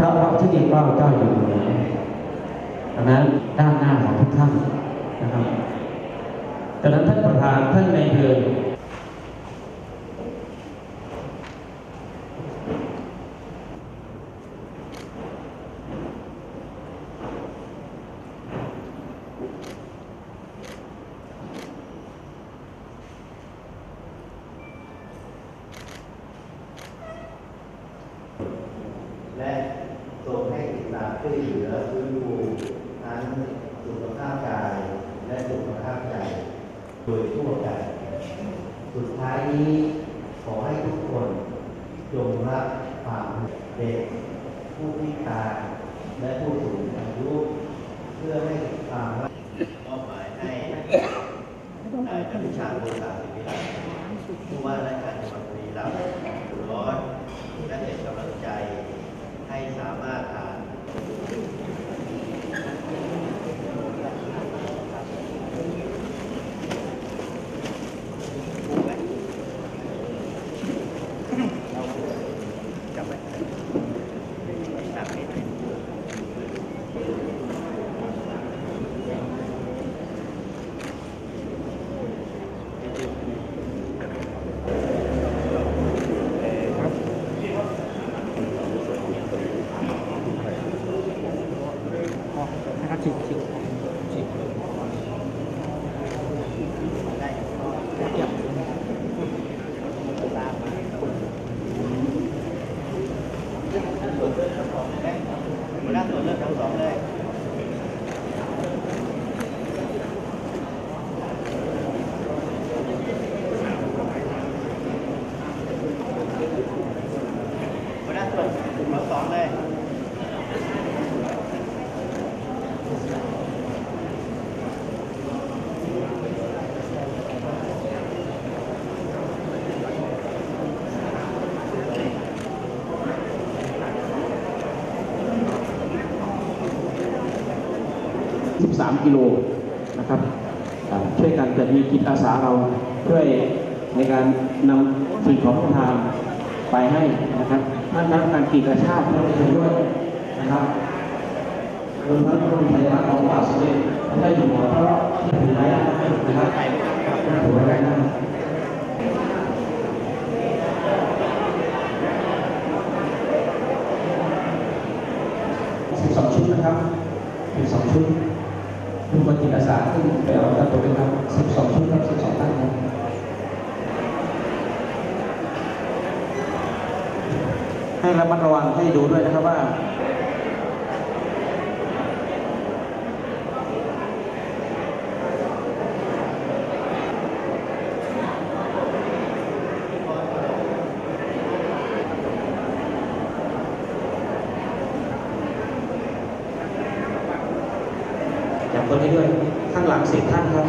พระวัดที่เรียกว่าเจ้าอยู่เหนือดังนั้นด้านหน้าของทุกท่านนะครับดังนั้นท่านประธานท่านในเดือน และส่งให้ติดตามช่วยเหลือฟื้นฟูทั้งสุขภาพกายและสุขภาพใจโดยทั่วกัน สุดท้ายนี้ขอให้ทุกคนจงรักความเด็กผู้พิการและผู้สูงอายุเพื่อให้ความรักมอบหมายให้นายอนุชาโลกาศิวิไลผู้ว่าราชการจังหวัดบุรีรัมย์ร้อนและเป็นกำลังใจให้สามารถผ่าน หัวหน้าส่วนเลือกทั้งสองเลย หัวหน้าส่วนทั้งสองเลย 13 กิโลนะครับช่วยกันจะมีจิตอาสาเราช่วยในการนำสิ่งของทานไปให้นะครับท่านนักการกีฬาชาติท่านไปด้วยนะครับรวมทั้งโรงพยของบาสเด็จพระเจ้อยู่หัวเพราะที่ถือไว้นะครับถือไว้นะ12ชุดนะครับ12ชุด ทุกคนจิตอาสาที่ไปเอาตั้งตัวเป็นครับ12ชุดครับ12ท่านครับให้ระมัดระวังให้ดูด้วยนะครับว่า คนให้ด้วย ข้างหลังสิบท่านครับ